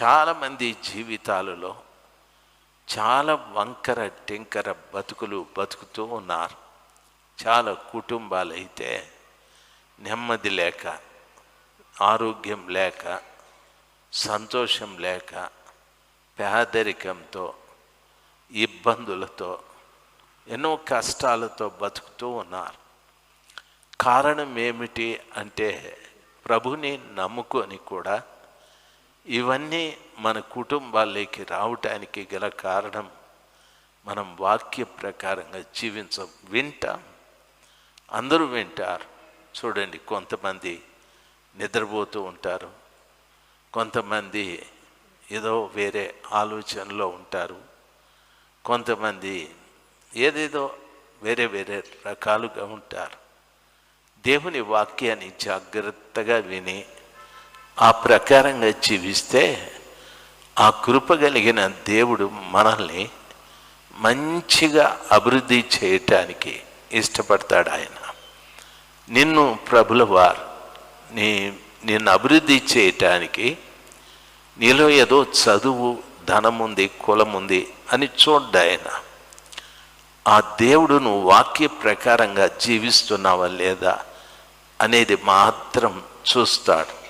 చాలామంది జీవితాలలో చాలా వంకర టెంకర బతుకులు బతుకుతూ ఉన్నారు. చాలా కుటుంబాలు అయితే నెమ్మది లేక ఆరోగ్యం లేక సంతోషం లేక పేదరికంతో ఇబ్బందులతో ఎన్నో కష్టాలతో బతుకుతూ ఉన్నారు. కారణం ఏమిటి అంటే ప్రభుని నమ్ముకొని కూడా ఇవన్నీ మన కుటుంబాల్లోకి రావటానికి గల కారణం మనం వాక్య ప్రకారంగా జీవించం వింటాం. అందరూ వింటారు. చూడండి కొంతమంది నిద్రపోతూ ఉంటారు. కొంతమంది ఏదో వేరే ఆలోచనలో ఉంటారు. కొంతమంది ఏదేదో వేరే వేరే రకాలుగా ఉంటారు. దేవుని వాక్యాన్ని జాగ్రత్తగా విని ఆ ప్రకారంగా జీవిస్తే ఆ కృప కలిగిన దేవుడు మనల్ని మంచిగా అభివృద్ధి చేయటానికి ఇష్టపడతాడు ఆయన. నిన్ను ప్రభుల వారు నీ నిన్ను అభివృద్ధి చేయటానికి నీలో ఏదో చదువు ధనం ఉంది కులం ఉంది అని చూడ్డా ఆయన. ఆ దేవుడు నువ్వు వాక్య ప్రకారంగా జీవిస్తున్నావా లేదా అనేది మాత్రం చూస్తాడు.